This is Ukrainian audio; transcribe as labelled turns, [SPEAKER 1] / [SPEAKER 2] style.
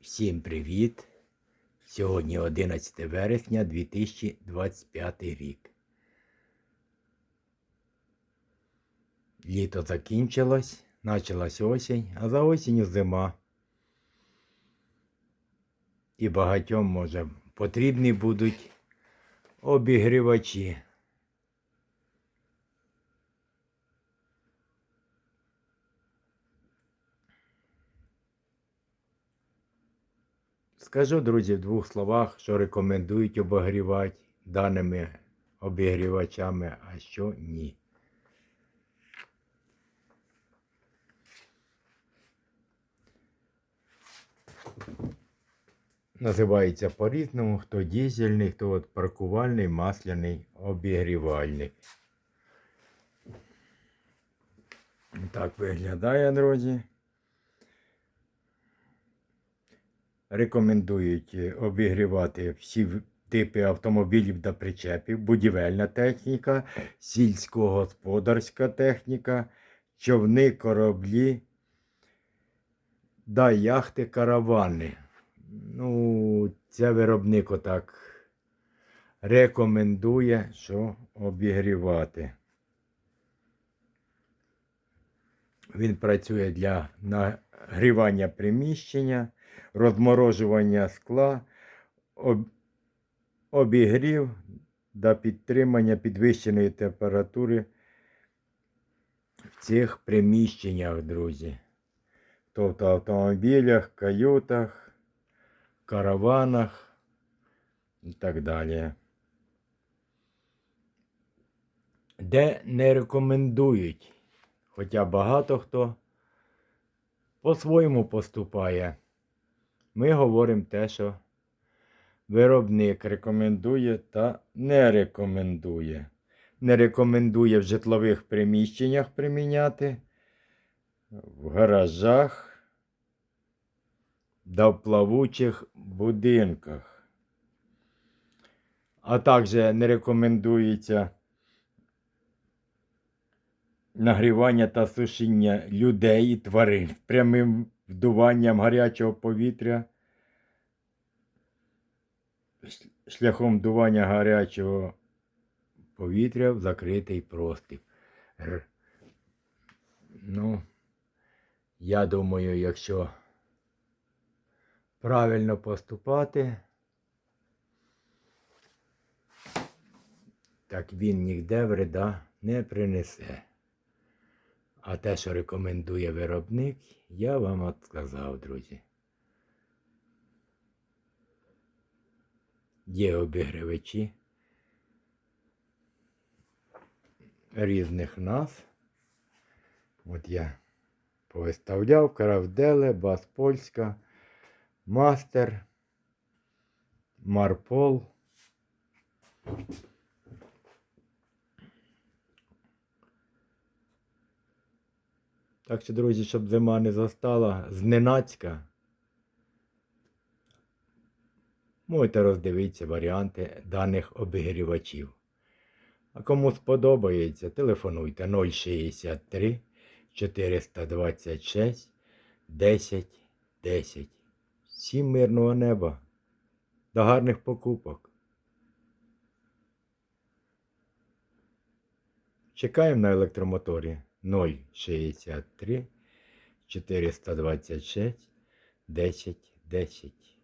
[SPEAKER 1] Всім привіт! Сьогодні 11 вересня 2025 рік. Літо закінчилось, почалась осінь, а за осінню зима. І багатьом, може, потрібні будуть обігрівачі. Скажу, друзі, в двох словах, що рекомендують обігрівати даними обігрівачами, а що ні. Називається по-різному, хто дізельний, хто от паркувальний, масляний, обігрівальник. Так виглядає, друзі. Рекомендують е, обігрівати всі типи автомобілів та причепів, будівельна техніка, сільськогосподарська техніка, човни, кораблі да яхти, каравани. Ну, це виробник отак рекомендує, що обігрівати. Він працює для нагрівання приміщення, розморожування скла, обігрів та підтримання підвищеної температури в цих приміщеннях, друзі. Тобто автомобілях, каютах, караванах і так далі. Де не рекомендують, хоча багато хто по-своєму поступає. Ми говоримо те, що виробник рекомендує та не рекомендує. Не рекомендує в житлових приміщеннях приміняти, в гаражах та в плавучих будинках. А також не рекомендується нагрівання та сушіння людей і тварин прямим вдуванням гарячого повітря шляхом вдування гарячого повітря в закритий простір. Ну, я думаю, якщо правильно поступати, так він ніде вреда не принесе. А те, що рекомендує виробник, я вам от сказав, друзі. Є обігрівачі різних нас. От я повиставляв Кравделе, Бас Польська, Мастер, Марпол. Так що, друзі, щоб зима не застала зненацька, можете роздивитися варіанти даних обігрівачів. А кому сподобається, телефонуйте 063 426 10 10. Всім мирного неба. До гарних покупок. Чекаємо на електромоторі 063 426 10 10.